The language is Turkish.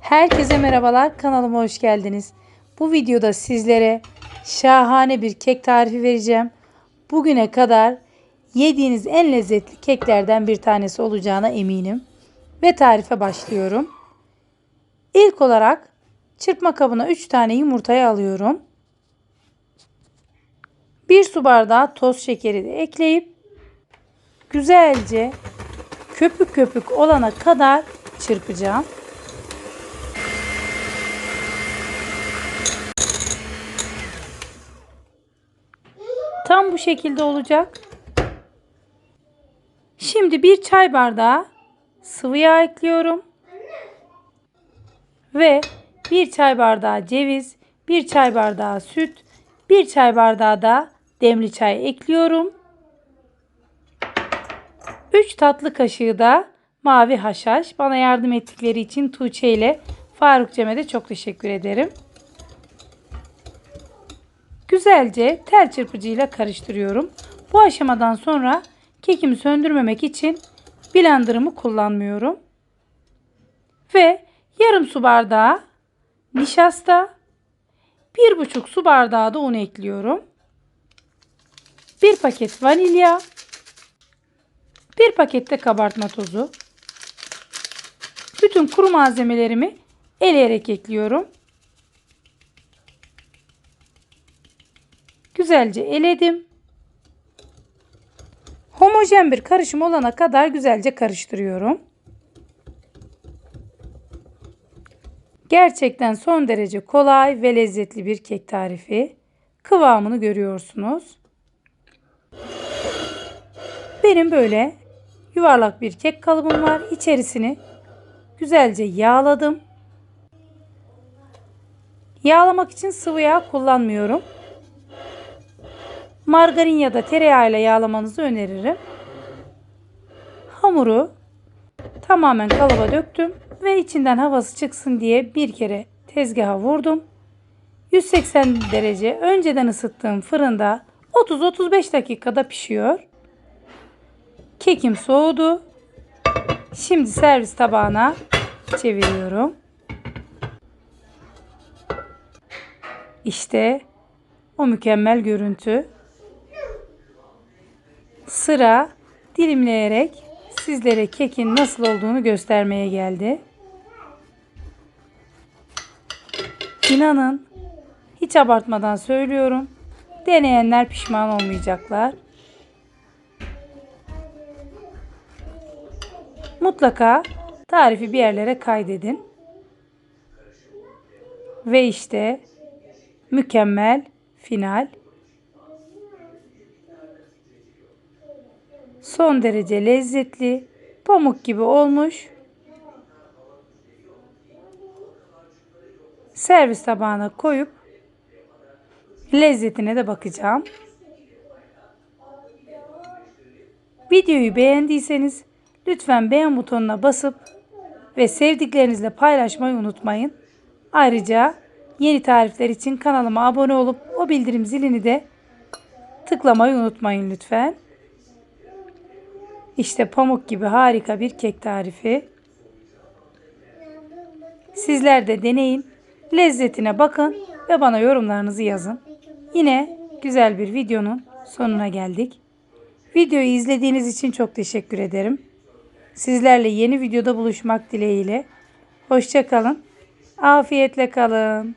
Herkese merhabalar kanalıma hoş geldiniz. Bu videoda sizlere şahane bir kek tarifi vereceğim. Bugüne kadar yediğiniz en lezzetli keklerden bir tanesi olacağına eminim. Ve tarife başlıyorum. İlk olarak çırpma kabına 3 tane yumurtayı alıyorum. 1 su bardağı toz şekeri de ekleyip güzelce köpük köpük olana kadar çırpacağım. Bu şekilde olacak. Şimdi bir çay bardağı sıvı yağ ekliyorum. Ve bir çay bardağı ceviz, bir çay bardağı süt, bir çay bardağı da demli çay ekliyorum. 3 tatlı kaşığı da mavi haşhaş. Bana yardım ettikleri için Tuğçe ile Faruk Cem'e de çok teşekkür ederim. Güzelce tel çırpıcıyla karıştırıyorum. Bu aşamadan sonra kekimi söndürmemek için blenderımı kullanmıyorum. Ve yarım su bardağı nişasta, bir buçuk su bardağı da un ekliyorum. Bir paket vanilya, bir pakette kabartma tozu. Bütün kuru malzemelerimi eleyerek ekliyorum. Güzelce eledim. Homojen bir karışım olana kadar güzelce karıştırıyorum. Gerçekten son derece kolay ve lezzetli bir kek tarifi. Kıvamını görüyorsunuz. Benim böyle yuvarlak bir kek kalıbım var. İçerisini güzelce yağladım. Yağlamak için sıvı yağ kullanmıyorum. Margarin ya da tereyağı ile yağlamanızı öneririm. Hamuru tamamen kalıba döktüm ve içinden havası çıksın diye bir kere tezgaha vurdum. 180 derece önceden ısıttığım fırında 30-35 dakikada pişiyor. Kekim soğudu. Şimdi servis tabağına çeviriyorum. İşte o mükemmel görüntü. Sıra dilimleyerek sizlere kekin nasıl olduğunu göstermeye geldi. İnanın hiç abartmadan söylüyorum. Deneyenler pişman olmayacaklar. Mutlaka tarifi bir yerlere kaydedin. Ve işte mükemmel final. Son derece lezzetli, pamuk gibi olmuş. Servis tabağına koyup lezzetine de bakacağım. Videoyu beğendiyseniz lütfen beğen butonuna basıp ve sevdiklerinizle paylaşmayı unutmayın. Ayrıca yeni tarifler için kanalıma abone olup o bildirim zilini de tıklamayı unutmayın lütfen. İşte pamuk gibi harika bir kek tarifi. Sizler de deneyin, lezzetine bakın ve bana yorumlarınızı yazın. Yine güzel bir videonun sonuna geldik. Videoyu izlediğiniz için çok teşekkür ederim. Sizlerle yeni videoda buluşmak dileğiyle. Hoşçakalın. Afiyetle kalın.